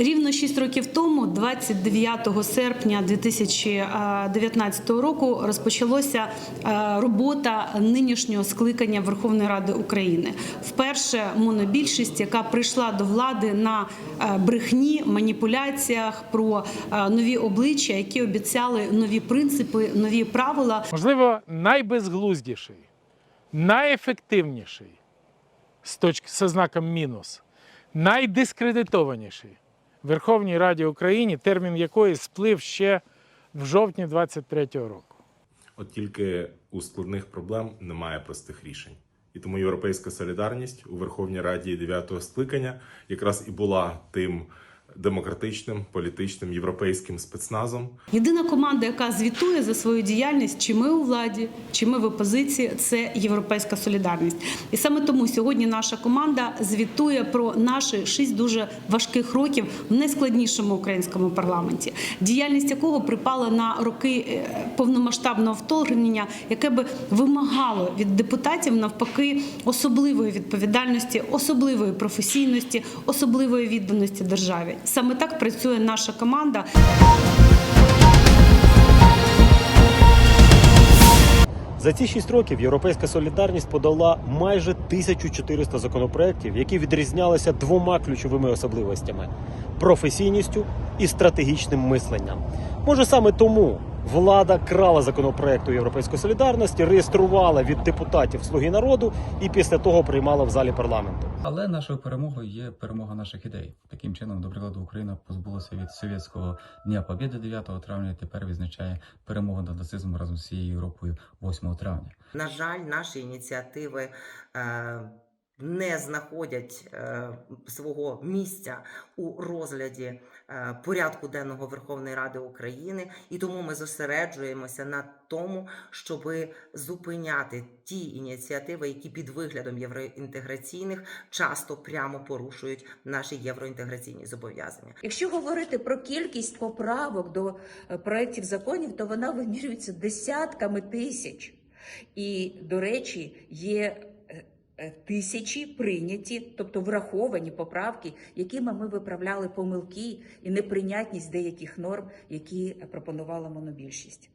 Рівно 6 років тому, 29 серпня 2019 року, розпочалася е, робота нинішнього скликання Верховної Ради України. Вперше монобільшість, яка прийшла до влади на е, брехні, маніпуляціях про е, нові обличчя, які обіцяли нові принципи, нові правила. Можливо, найбезглуздіший, найефективніший з точки з знаком мінус, найдискредитованіший Верховній Раді України, термін якої сплив ще в жовтні 23-го року. От тільки у складних проблем немає простих рішень. І тому європейська солідарність у Верховній Раді 9-го скликання якраз і була тим демократичним, політичним європейським спецназом, Єдина команда, яка звітує за свою діяльність, чи ми у владі, чи ми в опозиції, це європейська солідарність. І саме тому сьогодні наша команда звітує про наші шість дуже важких років в найскладнішому українському парламенті, діяльність якого припала на роки е, повномасштабного вторгнення, яке би вимагало від депутатів навпаки особливої відповідальності, особливої професійності, особливої відданості державі. Саме так працює наша команда. За ці шість років Європейська солідарність подала майже 1400 законопроєктів, які відрізнялися двома ключовими особливостями професійністю і стратегічним мисленням. Може саме тому влада крала законопроекти Європейської солідарності, реєструвала від депутатів Слуги народу і після того приймала в залі парламенту. Але нашою перемогою є перемога наших ідей. Таким чином, до прикладу, Україна позбулася від совєтського дня Побєди 9 травня. і Тепер відзначає перемогу над нацизмом разом з всією Європою 8 травня. На жаль, наші ініціативи е, не знаходять е, свого місця у розгляді е, порядку денного Верховної Ради України, і тому ми зосереджуємося на тому, щоб зупиняти ті ініціативи, які під виглядом євроінтеграційних часто прямо порушують наші євроінтеграційні зобов'язання. Якщо говорити про кількість поправок до е, проєктів законів, то вона вимірюється десятками тисяч. І, до речі, є тисячі прийняті, тобто враховані поправки, якими ми виправляли помилки і неприйнятність деяких норм, які пропонувала монобільшість.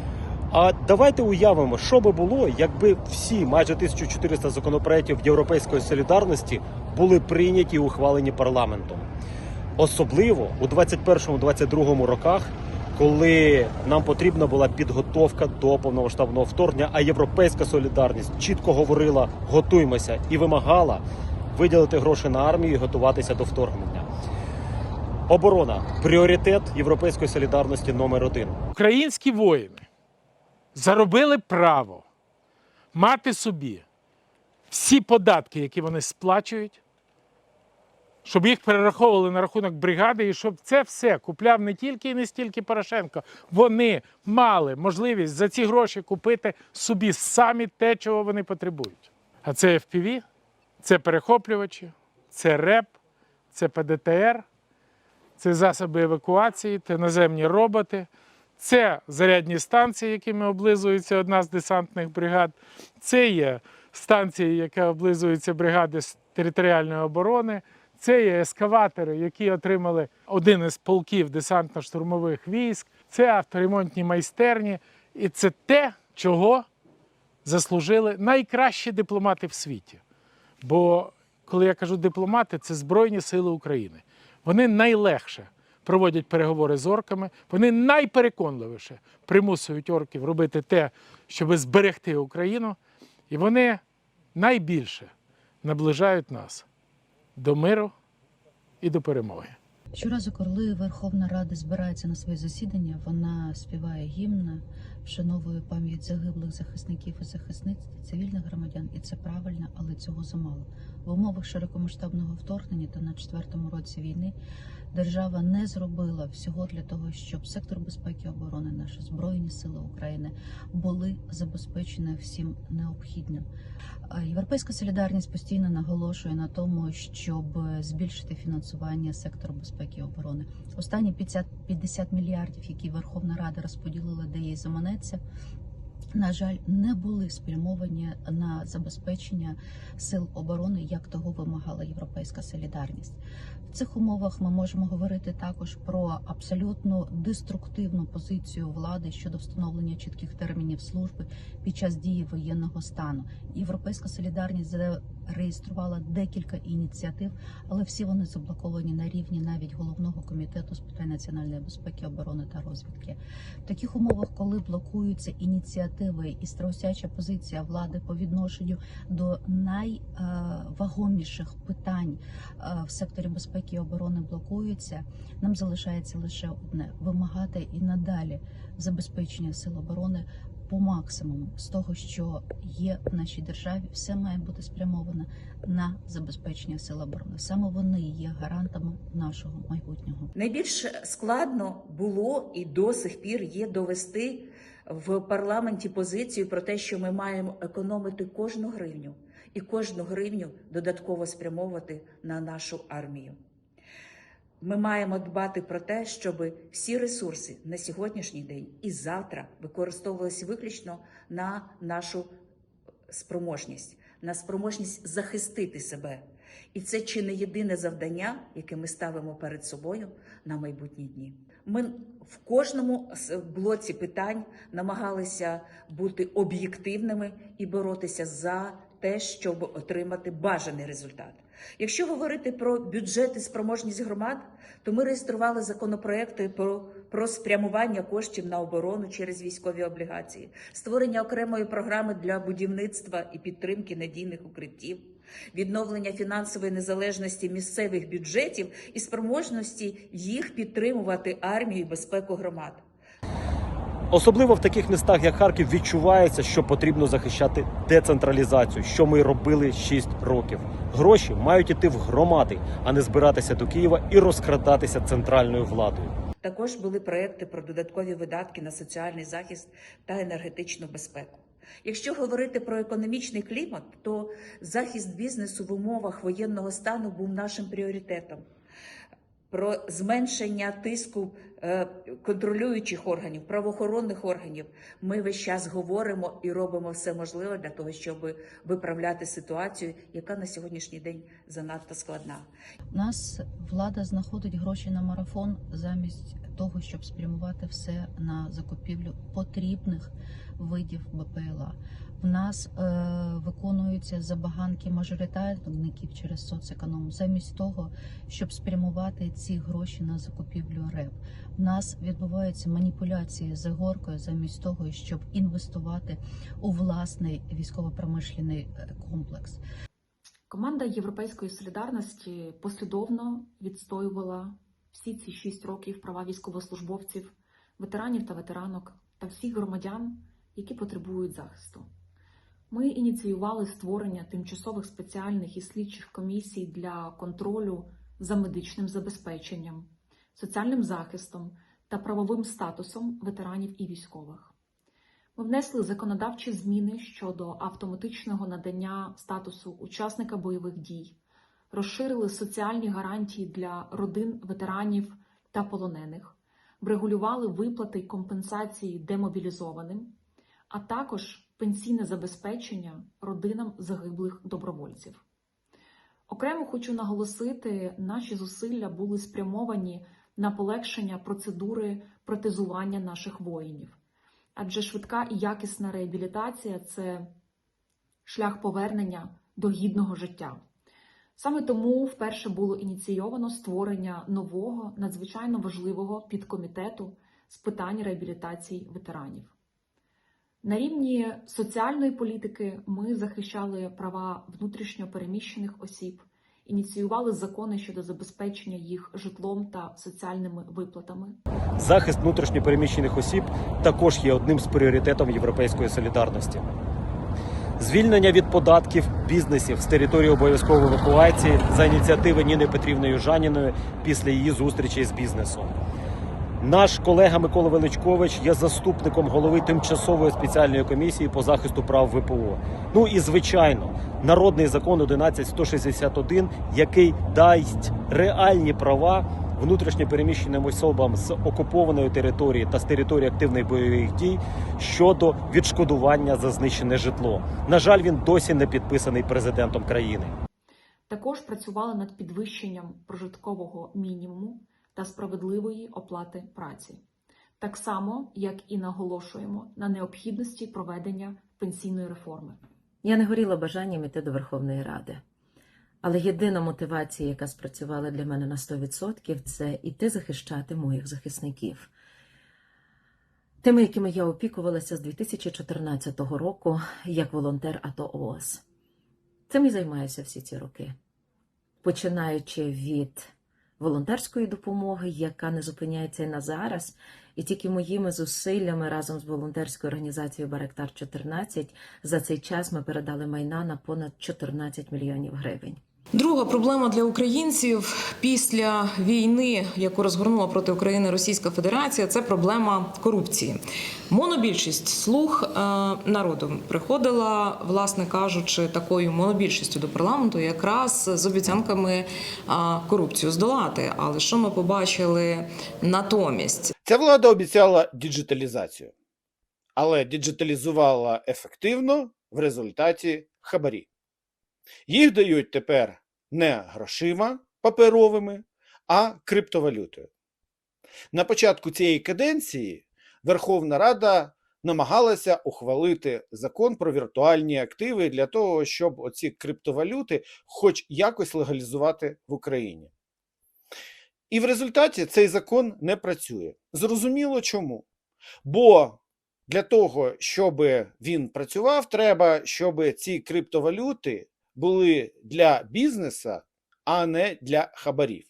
А давайте уявимо, що би було, якби всі майже 1400 законопроєктів Європейської солідарності були прийняті і ухвалені парламентом. Особливо у 21-22 роках, коли нам потрібна була підготовка до повномасштабного вторгнення, а європейська солідарність чітко говорила готуймося і вимагала виділити гроші на армію і готуватися до вторгнення. Оборона пріоритет європейської солідарності номер один. Українські воїни заробили право мати собі всі податки, які вони сплачують, щоб їх перераховували на рахунок бригади, і щоб це все купляв не тільки і не стільки Порошенко. Вони мали можливість за ці гроші купити собі самі те, чого вони потребують. А це FPV, це перехоплювачі, це РЕП, це ПДТР, це засоби евакуації, це наземні роботи, це зарядні станції, якими облизується одна з десантних бригад. Це є станція, яка облизується бригади з територіальної оборони. Це є ескаватори, які отримали один із полків десантно-штурмових військ. Це авторемонтні майстерні. І це те, чого заслужили найкращі дипломати в світі. Бо коли я кажу дипломати, це Збройні Сили України. Вони найлегше проводять переговори з орками, вони найпереконливіше примусують орків робити те, щоб зберегти Україну, і вони найбільше наближають нас до миру і до перемоги. Щоразу, коли Верховна Рада збирається на своє засідання, вона співає гімн, вшановує пам'ять загиблих захисників і захисниць цивільних громадян, і це правильно, але цього замало. В умовах широкомасштабного вторгнення та на четвертому році війни держава не зробила всього для того, щоб сектор безпеки і оборони, наші збройні сили України були забезпечені всім необхідним. Європейська солідарність постійно наголошує на тому, щоб збільшити фінансування сектору безпеки і оборони. Останні 50, 50 мільярдів, які Верховна Рада розподілила, де їй заманеться. на жаль, не були спрямовані на забезпечення сил оборони, як того вимагала європейська солідарність. Цих умовах ми можемо говорити також про абсолютно деструктивну позицію влади щодо встановлення чітких термінів служби під час дії воєнного стану. Європейська солідарність зареєструвала декілька ініціатив, але всі вони заблоковані на рівні навіть головного комітету з питань національної безпеки, оборони та розвідки. В таких умовах, коли блокуються ініціативи і страусяча позиція влади по відношенню до найвагоміших питань е, в секторі безпеки і оборони блокуються, нам залишається лише одне вимагати і надалі забезпечення сил оборони. По максимуму з того, що є в нашій державі, все має бути спрямовано на забезпечення сил оборони. Саме вони є гарантами нашого майбутнього. Найбільш складно було і до сих пір є довести в парламенті позицію про те, що ми маємо економити кожну гривню і кожну гривню додатково спрямовувати на нашу армію. Ми маємо дбати про те, щоб всі ресурси на сьогоднішній день і завтра використовувалися виключно на нашу спроможність, на спроможність захистити себе. І це чи не єдине завдання, яке ми ставимо перед собою на майбутні дні. Ми в кожному блоці питань намагалися бути об'єктивними і боротися за те, щоб отримати бажаний результат. Якщо говорити про бюджет і спроможність громад, то ми реєстрували законопроекти про, про спрямування коштів на оборону через військові облігації, створення окремої програми для будівництва і підтримки надійних укриттів, відновлення фінансової незалежності місцевих бюджетів і спроможності їх підтримувати армію і безпеку громад. Особливо в таких містах, як Харків, відчувається, що потрібно захищати децентралізацію, що ми робили 6 років. Гроші мають іти в громади, а не збиратися до Києва і розкрадатися центральною владою. Також були проекти про додаткові видатки на соціальний захист та енергетичну безпеку. Якщо говорити про економічний клімат, то захист бізнесу в умовах воєнного стану був нашим пріоритетом. Про зменшення тиску контролюючих органів, правоохоронних органів ми весь час говоримо і робимо все можливе для того, щоб виправляти ситуацію, яка на сьогоднішній день занадто складна. Нас влада знаходить гроші на марафон замість того, щоб спрямувати все на закупівлю потрібних видів БПЛА. В нас е, виконуються забаганки мажоритарників через соцеконом, замість того, щоб спрямувати ці гроші на закупівлю РЕП. В нас відбуваються маніпуляції з горкою, замість того, щоб інвестувати у власний військово-промишлений е, комплекс. Команда Європейської солідарності послідовно відстоювала всі ці шість років права військовослужбовців, ветеранів та ветеранок та всіх громадян, які потребують захисту. Ми ініціювали створення тимчасових спеціальних і слідчих комісій для контролю за медичним забезпеченням, соціальним захистом та правовим статусом ветеранів і військових. Ми внесли законодавчі зміни щодо автоматичного надання статусу учасника бойових дій, розширили соціальні гарантії для родин ветеранів та полонених, врегулювали виплати й компенсації демобілізованим, а також пенсійне забезпечення родинам загиблих добровольців. Окремо хочу наголосити, наші зусилля були спрямовані на полегшення процедури протезування наших воїнів адже швидка і якісна реабілітація це шлях повернення до гідного життя. Саме тому вперше було ініційовано створення нового надзвичайно важливого підкомітету з питань реабілітації ветеранів. На рівні соціальної політики ми захищали права внутрішньо переміщених осіб, ініціювали закони щодо забезпечення їх житлом та соціальними виплатами. Захист внутрішньопереміщених осіб також є одним з пріоритетів європейської солідарності. Звільнення від податків бізнесів з території обов'язкової евакуації за ініціативи Ніни Петрівни Южаніної після її зустрічі з бізнесом. Наш колега Микола Величкович є заступником голови тимчасової спеціальної комісії по захисту прав ВПО. Ну і звичайно, народний закон 11161, який дасть реальні права внутрішньо переміщеним особам з окупованої території та з території активних бойових дій щодо відшкодування за знищене житло. На жаль, він досі не підписаний президентом країни. Також працювали над підвищенням прожиткового мінімуму та справедливої оплати праці. Так само, як і наголошуємо на необхідності проведення пенсійної реформи. Я не горіла бажанням іти до Верховної Ради. Але єдина мотивація, яка спрацювала для мене на 100%, це іти захищати моїх захисників. Тими, якими я опікувалася з 2014 року як волонтер АТО ООС. Цим і займаюся всі ці роки. Починаючи від волонтерської допомоги, яка не зупиняється і на зараз, і тільки моїми зусиллями разом з волонтерською організацією Баректар 14 за цей час ми передали майна на понад 14 мільйонів гривень. Друга проблема для українців після війни, яку розгорнула проти України Російська Федерація, це проблема корупції. Монобільшість слуг е, народу приходила, власне кажучи, такою монобільшістю до парламенту, якраз з обіцянками е, корупцію здолати. Але що ми побачили натомість? Ця влада обіцяла діджиталізацію, але діджиталізувала ефективно в результаті хабарі. Їх дають тепер не грошима паперовими, а криптовалютою. На початку цієї каденції Верховна Рада намагалася ухвалити закон про віртуальні активи для того, щоб оці криптовалюти хоч якось легалізувати в Україні. І в результаті цей закон не працює. Зрозуміло чому. Бо для того, щоб він працював, треба, щоб ці криптовалюти були для бізнеса, а не для хабарів.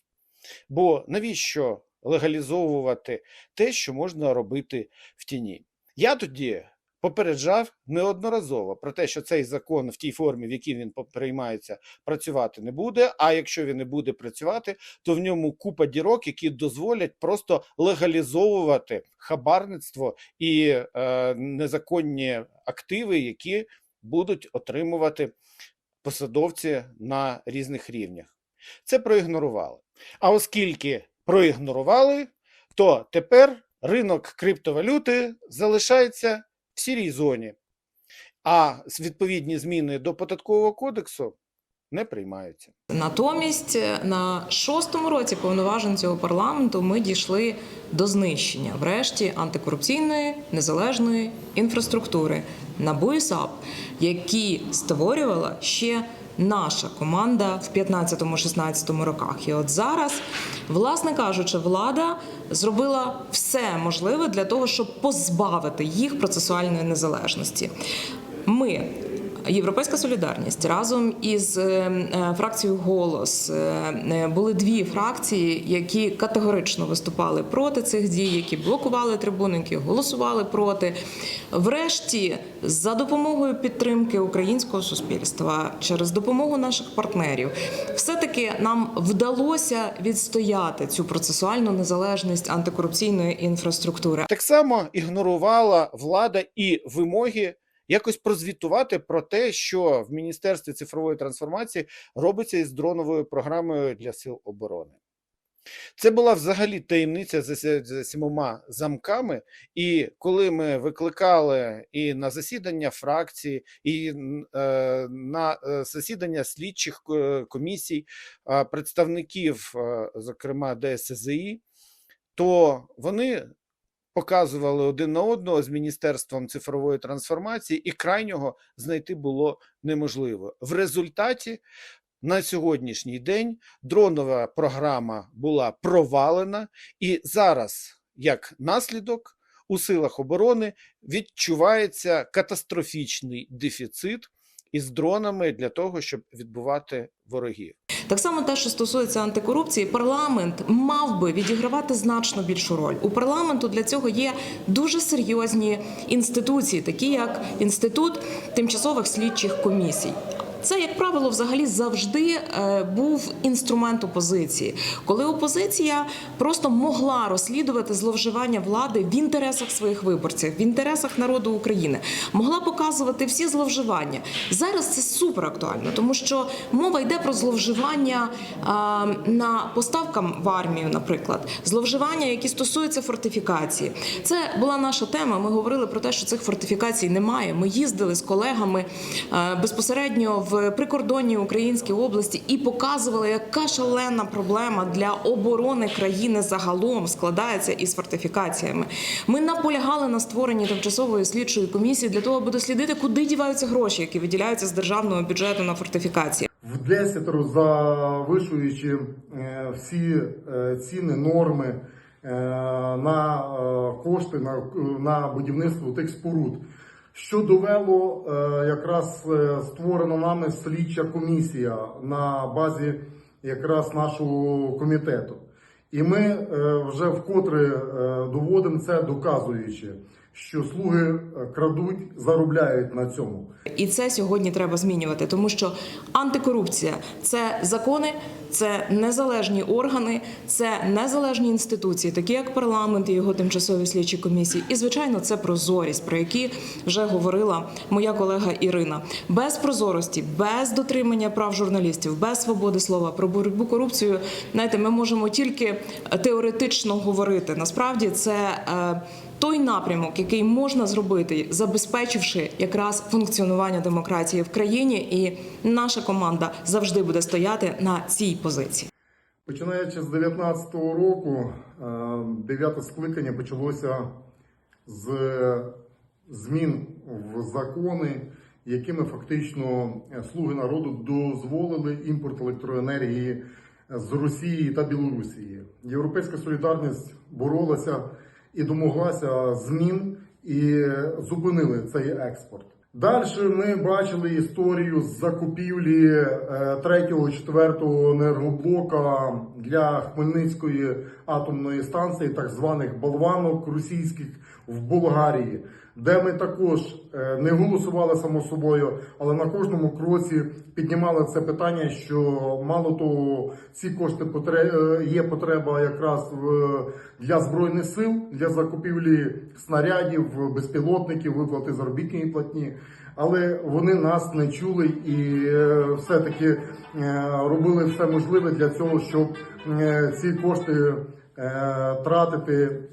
Бо навіщо легалізовувати те, що можна робити в тіні? Я тоді попереджав неодноразово про те, що цей закон в тій формі, в якій він приймається, працювати не буде. А якщо він не буде працювати, то в ньому купа дірок, які дозволять просто легалізовувати хабарництво і е, незаконні активи, які будуть отримувати посадовці на різних рівнях. Це проігнорували. А оскільки проігнорували, то тепер ринок криптовалюти залишається в сірій зоні, а відповідні зміни до податкового кодексу не приймаються. Натомість на шостому році повноважень цього парламенту ми дійшли до знищення, врешті, антикорупційної незалежної інфраструктури НАБУ і САП, які створювала ще наша команда в 15-16 роках. І от зараз, власне кажучи, влада зробила все можливе для того, щоб позбавити їх процесуальної незалежності. Ми Європейська солідарність разом із е, фракцією Голос е, е, були дві фракції, які категорично виступали проти цих дій, які блокували трибуни, які голосували проти. Врешті, за допомогою підтримки українського суспільства, через допомогу наших партнерів, все-таки нам вдалося відстояти цю процесуальну незалежність антикорупційної інфраструктури. Так само ігнорувала влада і вимоги якось прозвітувати про те, що в Міністерстві цифрової трансформації робиться із дроновою програмою для сил оборони. Це була взагалі таємниця за, сі- сімома замками. І коли ми викликали і на засідання фракції, і е, на е, засідання слідчих е, комісій, представників, зокрема ДСЗІ, то вони показували один на одного з Міністерством цифрової трансформації, і крайнього знайти було неможливо. В результаті на сьогоднішній день дронова програма була провалена, і зараз, як наслідок, у силах оборони відчувається катастрофічний дефіцит із дронами для того, щоб відбувати ворогів. Так само те, що стосується антикорупції, парламент мав би відігравати значно більшу роль. У парламенту для цього є дуже серйозні інституції, такі як інститут тимчасових слідчих комісій. Це, як правило, взагалі завжди е, був інструмент опозиції, коли опозиція просто могла розслідувати зловживання влади в інтересах своїх виборців, в інтересах народу України, могла показувати всі зловживання. Зараз це супер актуально, тому що мова йде про зловживання на поставкам в армію, наприклад, зловживання, які стосуються фортифікації. Це була наша тема. Ми говорили про те, що цих фортифікацій немає. Ми їздили з колегами е, безпосередньо в прикордонній Українській області і показували, яка шалена проблема для оборони країни загалом складається із фортифікаціями. Ми наполягали на створенні тимчасової слідчої комісії для того, аби дослідити, куди діваються гроші, які виділяються з державного бюджету на фортифікації. в десятеро завишуючи е, всі е, ціни, норми е, на кошти на будівництво тих споруд. Що довело е, якраз е, створена нами слідча комісія на базі якраз нашого комітету. І ми е, вже вкотре доводимо це, доказуючи, що слуги е, крадуть, заробляють на цьому. І це сьогодні треба змінювати, тому що антикорупція це закони, це незалежні органи, це незалежні інституції, такі як парламент і його тимчасові слідчі комісії. І звичайно, це прозорість, про які вже говорила моя колега Ірина. Без прозорості, без дотримання прав журналістів, без свободи слова про боротьбу корупцію, знаєте, ми можемо тільки теоретично говорити. Насправді це. Той напрямок, який можна зробити, забезпечивши якраз функціонування демократії в країні, і наша команда завжди буде стояти на цій позиції. Починаючи з 19-го року, е, дев'яте скликання почалося з змін в закони, якими фактично е, слуги народу дозволили імпорт електроенергії з Росії та Білорусі. Європейська солідарність боролася і домоглася змін і зупинили цей експорт. Далі ми бачили історію з закупівлі е, третього, четвертого енергоблока для Хмельницької атомної станції, так званих болванок російських в Болгарії, де ми також е, не голосували само собою, але на кожному кроці піднімали це питання, що мало того, ці кошти е, є потреба якраз для збройних сил для закупівлі снарядів, безпілотників, виплати заробітної платні. Але вони нас не чули і е, все-таки е, робили все можливе для цього, щоб ці кошти тратити,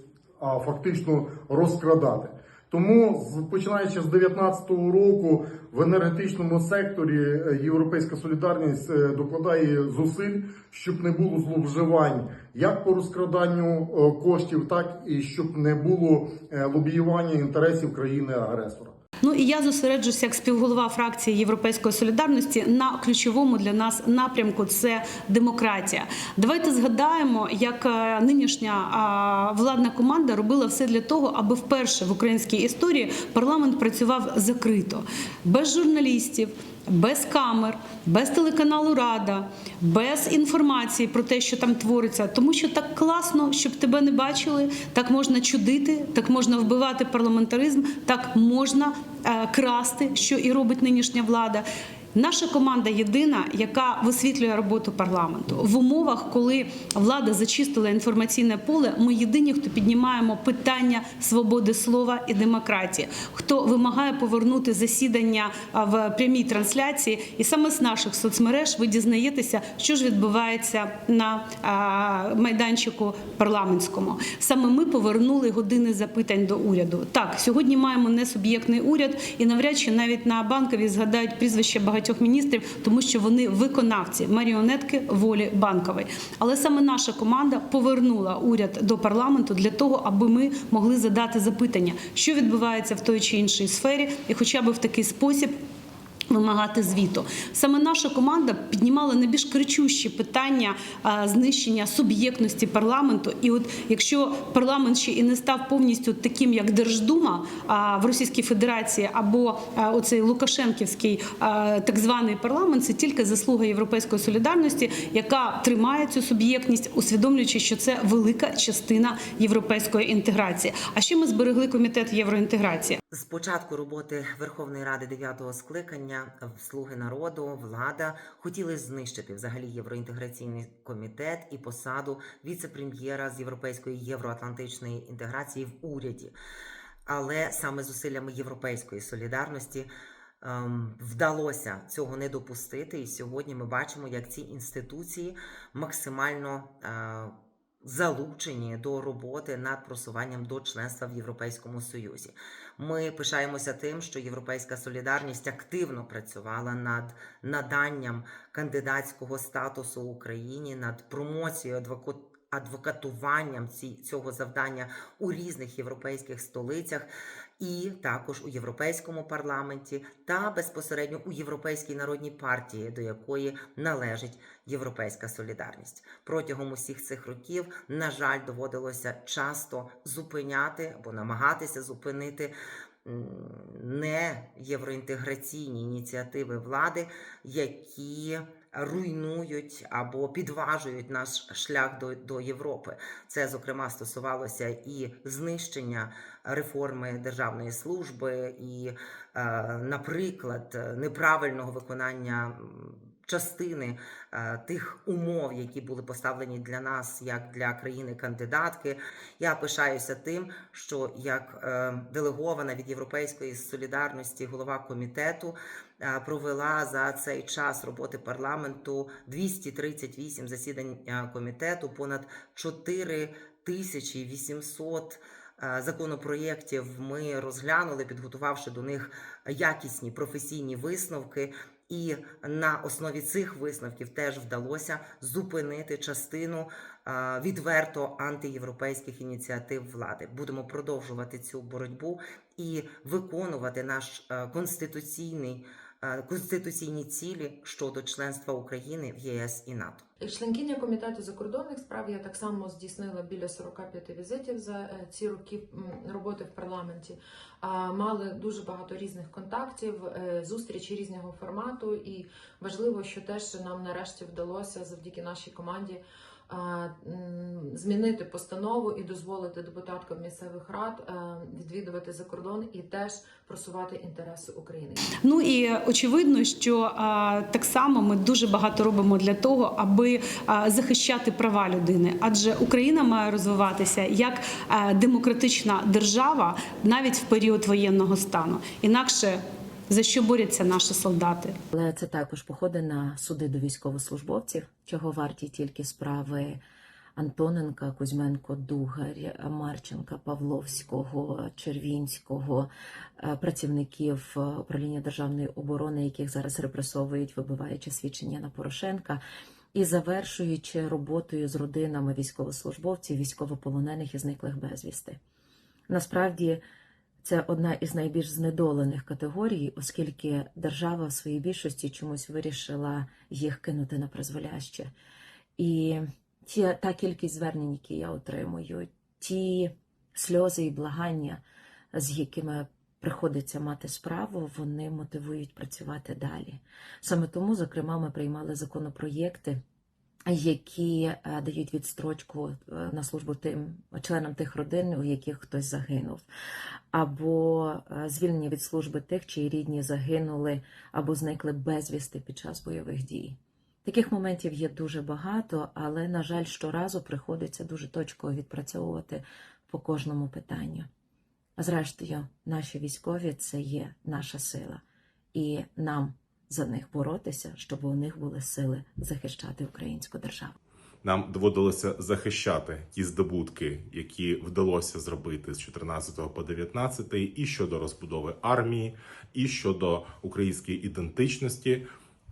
а фактично розкрадати. Тому, починаючи з 2019 року, в енергетичному секторі е, Європейська солідарність е, докладає зусиль, щоб не було зловживань як по розкраданню е, коштів, так і щоб не було лобіювання інтересів країни-агресора. Ну і я зосереджуся як співголова фракції Європейської солідарності на ключовому для нас напрямку це демократія. Давайте згадаємо, як е, нинішня владна команда робила все для того, аби вперше в українській історії парламент працював закрито, без журналістів. Без камер, без телеканалу Рада, без інформації про те, що там твориться, тому що так класно, щоб тебе не бачили, так можна чудити, так можна вбивати парламентаризм, так можна красти, що і робить нинішня влада. Наша команда єдина, яка висвітлює роботу парламенту в умовах, коли влада зачистила інформаційне поле. Ми єдині, хто піднімаємо питання свободи слова і демократії, хто вимагає повернути засідання в прямій трансляції, і саме з наших соцмереж ви дізнаєтеся, що ж відбувається на майданчику парламентському. Саме ми повернули години запитань до уряду. Так, сьогодні маємо несуб'єктний уряд, і навряд чи навіть на банковій згадають прізвище багатьох міністрів, тому що вони виконавці маріонетки волі банкової. Але саме наша команда повернула уряд до парламенту для того, аби ми могли задати запитання, що відбувається в той чи іншій сфері, і хоча б в такий спосіб. Вимагати звіту саме наша команда піднімала найбільш кричущі питання знищення суб'єктності парламенту. І от якщо парламент ще і не став повністю таким, як Держдума в Російській Федерації, або оцей Лукашенківський так званий парламент, це тільки заслуга європейської солідарності, яка тримає цю суб'єктність, усвідомлюючи, що це велика частина європейської інтеграції. А ще ми зберегли комітет євроінтеграції. З початку роботи Верховної Ради 9-го скликання е, Слуги народу, влада хотіли знищити взагалі євроінтеграційний комітет і посаду віце-прем'єра з європейської євроатлантичної інтеграції в уряді. Але саме зусиллями європейської солідарності ем, вдалося цього не допустити. І сьогодні ми бачимо, як ці інституції максимально е, залучені до роботи над просуванням до членства в Європейському Союзі. Ми пишаємося тим, що Європейська солідарність активно працювала над наданням кандидатського статусу Україні, над промоцією адвоку- адвокатуванням цього завдання у різних європейських столицях. І також у європейському парламенті та безпосередньо у європейській народній партії, до якої належить європейська солідарність. Протягом усіх цих років, на жаль, доводилося часто зупиняти або намагатися зупинити не євроінтеграційні ініціативи влади, які руйнують або підважують наш шлях до, до Європи. Це зокрема стосувалося і знищення реформи державної служби, і, е, наприклад, неправильного виконання частини е, тих умов, які були поставлені для нас як для країни-кандидатки. Я пишаюся тим, що як е, делегована від Європейської солідарності голова комітету провела за цей час роботи парламенту 238 засідань комітету, понад 4 тисячі 800 е, законопроєктів ми розглянули, підготувавши до них якісні професійні висновки. І на основі цих висновків теж вдалося зупинити частину е, відверто антиєвропейських ініціатив влади. Будемо продовжувати цю боротьбу і виконувати наш е, конституційний е, конституційні цілі щодо членства України в ЄС і НАТО. Членкиня комітету закордонних справ я так само здійснила біля 45 візитів за е, ці роки роботи в парламенті. Мали дуже багато різних контактів, е, зустрічі різного формату. І важливо, що теж нам нарешті вдалося завдяки нашій команді змінити постанову і дозволити депутаткам місцевих рад е, відвідувати за кордон і теж просувати інтереси України. Ну і очевидно, що так само ми дуже багато робимо для того, аби захищати права людини, адже Україна має розвиватися як демократична держава навіть в період воєнного стану. Інакше за що борються наші солдати? Але це також походи на суди до військовослужбовців, чого варті тільки справи Антоненка, Кузьменко, Дугарь, Марченка, Павловського, Червінського, е, працівників е, управління державної оборони, яких зараз репресовують, вибиваючи свідчення на Порошенка. І завершуючи роботою з родинами військовослужбовців, військовополонених і зниклих безвісти. Насправді це одна із найбільш знедолених категорій, оскільки держава в своїй більшості чомусь вирішила їх кинути на призволяще. І ті, та кількість звернень, які я отримую, ті сльози і благання, з якими приходиться мати справу, вони мотивують працювати далі. Саме тому, зокрема, ми приймали законопроєкти, які е, дають відстрочку е, на службу тим членам тих родин, у яких хтось загинув, або е, звільнення від служби тих, чиї рідні загинули або зникли безвісти під час бойових дій. Таких моментів є дуже багато, але, на жаль, щоразу приходиться дуже точково відпрацьовувати по кожному питанню. Зрештою, наші військові це є наша сила, і нам за них боротися, щоб у них були сили захищати українську державу. Нам доводилося захищати ті здобутки, які вдалося зробити з 14 по 19, і щодо розбудови армії, і щодо української ідентичності,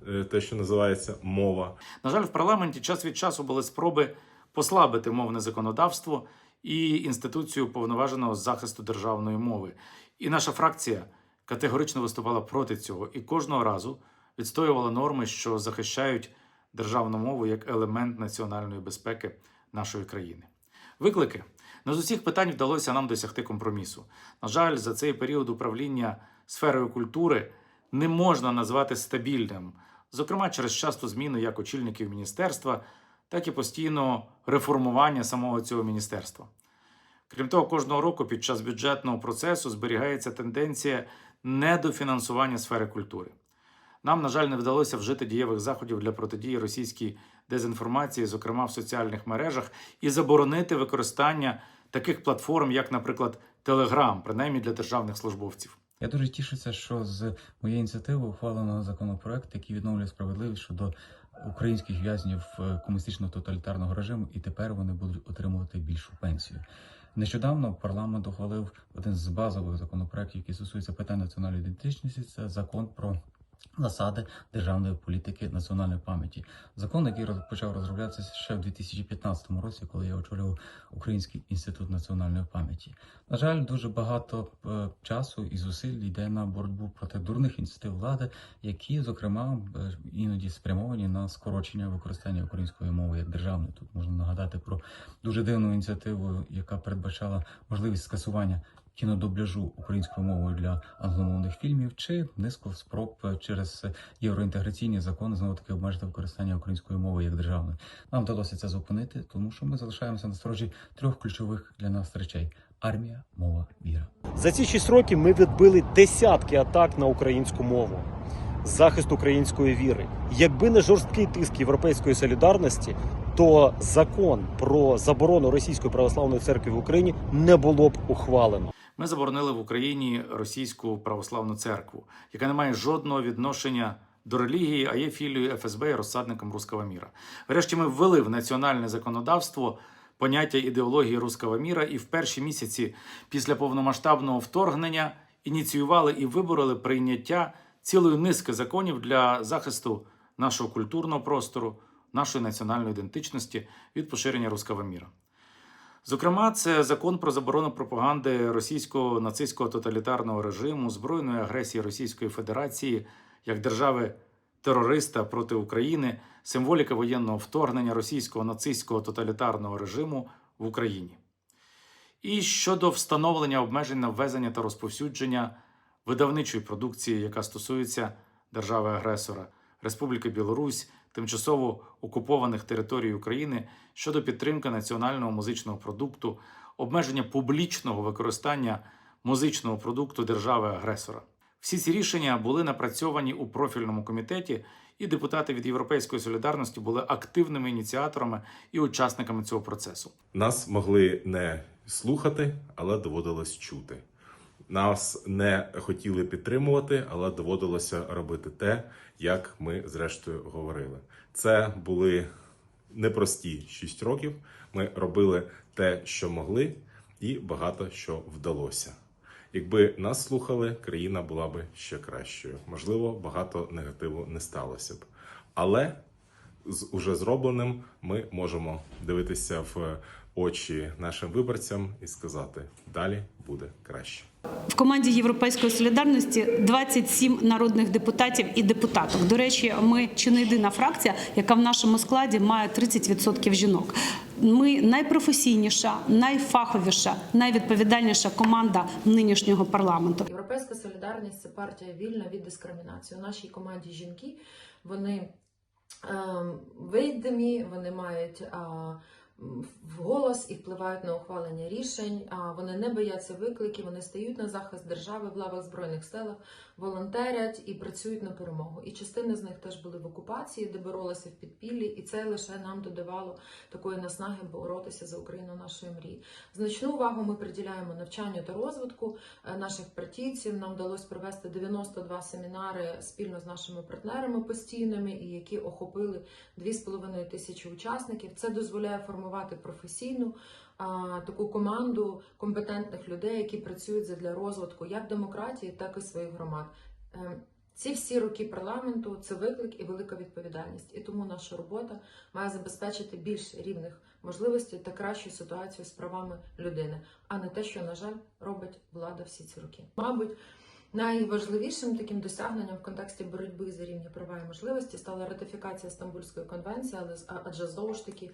е, те, що називається мова. На жаль, в парламенті час від часу були спроби послабити мовне законодавство і інституцію повноваженого захисту державної мови. І наша фракція категорично виступала проти цього і кожного разу відстоювала норми, що захищають державну мову як елемент національної безпеки нашої країни. Виклики не з усіх питань вдалося нам досягти компромісу. На жаль, за цей період управління сферою культури не можна назвати стабільним, зокрема через часто зміни як очільників міністерства, так і постійного реформування самого цього міністерства. Крім того, кожного року під час бюджетного процесу зберігається тенденція недофінансування сфери культури. Нам, на жаль, не вдалося вжити дієвих заходів для протидії російській дезінформації, зокрема в соціальних мережах, і заборонити використання таких платформ, як, наприклад, Telegram, принаймні для державних службовців. Я дуже тішуся, що з моєї ініціативи ухвалено законопроект, який відновлює справедливість щодо українських в'язнів е, комуністичного тоталітарного режиму, і тепер вони будуть отримувати більшу пенсію. Нещодавно парламент ухвалив один з базових законопроєктів, який стосується питань національної ідентичності. Це закон про засади державної політики національної пам'яті. Закон, який почав розроблятися ще в 2015 році, коли я очолював Український інститут національної пам'яті. На жаль, дуже багато е, часу і зусиль йде на боротьбу проти дурних ініціатив влади, які, зокрема, е, іноді спрямовані на скорочення використання української мови як державної. Тут можна нагадати про дуже дивну ініціативу, яка передбачала можливість скасування кінодубляжу українською мовою для англомовних фільмів, чи низку спроб через євроінтеграційні закони знову таки обмежити використання української мови як державної. Нам вдалося це зупинити, тому що ми залишаємося на сторожі трьох ключових для нас речей: армія, мова, віра. За ці шість років ми відбили десятки атак на українську мову, захист української віри. Якби не жорсткий тиск європейської солідарності, то закон про заборону російської православної церкви в Україні не було б ухвалено. Ми заборонили в Україні російську православну церкву, яка не має жодного відношення до релігії, а є філією ФСБ і розсадником руского міра. Врешті ми ввели в національне законодавство поняття ідеології руского міра і в перші місяці після повномасштабного вторгнення ініціювали і вибороли прийняття цілої низки законів для захисту нашого культурного простору, нашої національної ідентичності від поширення руского міра. Зокрема, це закон про заборону пропаганди російського нацистського тоталітарного режиму, збройної агресії Російської Федерації як держави терориста проти України, символіка воєнного вторгнення російського нацистського тоталітарного режиму в Україні. І щодо встановлення обмежень на ввезення та розповсюдження видавничої продукції, яка стосується держави-агресора, Республіки Білорусь, тимчасово окупованих територій України щодо підтримки національного музичного продукту, обмеження публічного використання музичного продукту держави-агресора. Всі ці рішення були напрацьовані у профільному комітеті, і депутати від Європейської солідарності були активними ініціаторами і учасниками цього процесу. Нас могли не слухати, але доводилось чути. Нас не хотіли підтримувати, але доводилося робити те, як ми зрештою говорили. Це були непрості 6 років. Ми робили те, що могли, і багато що вдалося. Якби нас слухали, країна була би ще кращою. Можливо, багато негативу не сталося б. Але з уже зробленим ми можемо дивитися в очі нашим виборцям і сказати: далі буде краще. В команді Європейської солідарності 27 народних депутатів і депутаток. До речі, ми чи не єдина фракція, яка в нашому складі має 30% жінок. Ми найпрофесійніша, найфаховіша, найвідповідальніша команда нинішнього парламенту. Європейська солідарність це партія вільна від дискримінації. У нашій команді жінки вони ем, видимі, вони мають а, м, голос і впливають на ухвалення рішень. Вони не бояться викликів, вони стають на захист держави в лавах збройних силах, волонтерять і працюють на перемогу. І частина з них теж були в окупації, де боролися в підпіллі, і це лише нам додавало такої наснаги боротися за Україну нашої мрії. Значну увагу ми приділяємо навчанню та розвитку е, наших партійців. Нам вдалося провести 92 семінари спільно з нашими партнерами постійними, і які охопили 2,5 тисячі учасників. Це дозволяє формувати професійну таку команду компетентних людей, які працюють для розвитку як демократії, так і своїх громад. Е, Ці всі роки парламенту це виклик і велика відповідальність. І тому наша робота має забезпечити більш рівних можливостей та кращу ситуацію з правами людини, а не те, що, на жаль, робить влада всі ці роки. Мабуть, найважливішим таким досягненням в контексті боротьби за рівні права і можливості стала ратифікація Стамбульської конвенції, але адже знову ж таки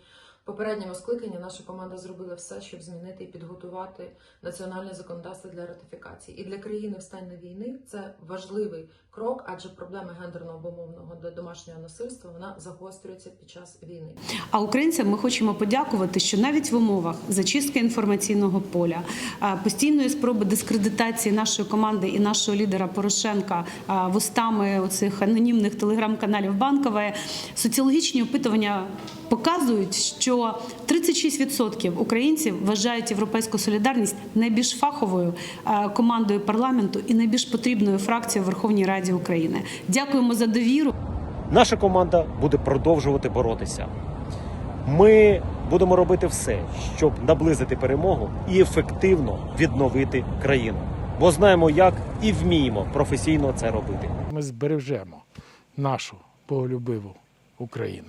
попередньому скликанні наша команда зробила все, щоб змінити і підготувати національне законодавство для ратифікації. І для країни в стані війни це важливий крок, адже проблема гендерного обумовленого до домашнього насильства вона загострюється під час війни. А українцям ми хочемо подякувати, що навіть в умовах зачистки інформаційного поля, постійної спроби дискредитації нашої команди і нашого лідера Порошенка вустами оцих анонімних телеграм-каналів Банкової, соціологічні опитування показують, що 36% українців вважають європейську солідарність найбільш фаховою командою парламенту і найбільш потрібною фракцією в Верховній Раді України. Дякуємо за довіру. Наша команда буде продовжувати боротися. Ми будемо робити все, щоб наблизити перемогу і ефективно відновити країну. Бо знаємо, як і вміємо професійно це робити. Ми збережемо нашу боголюбиву Україну.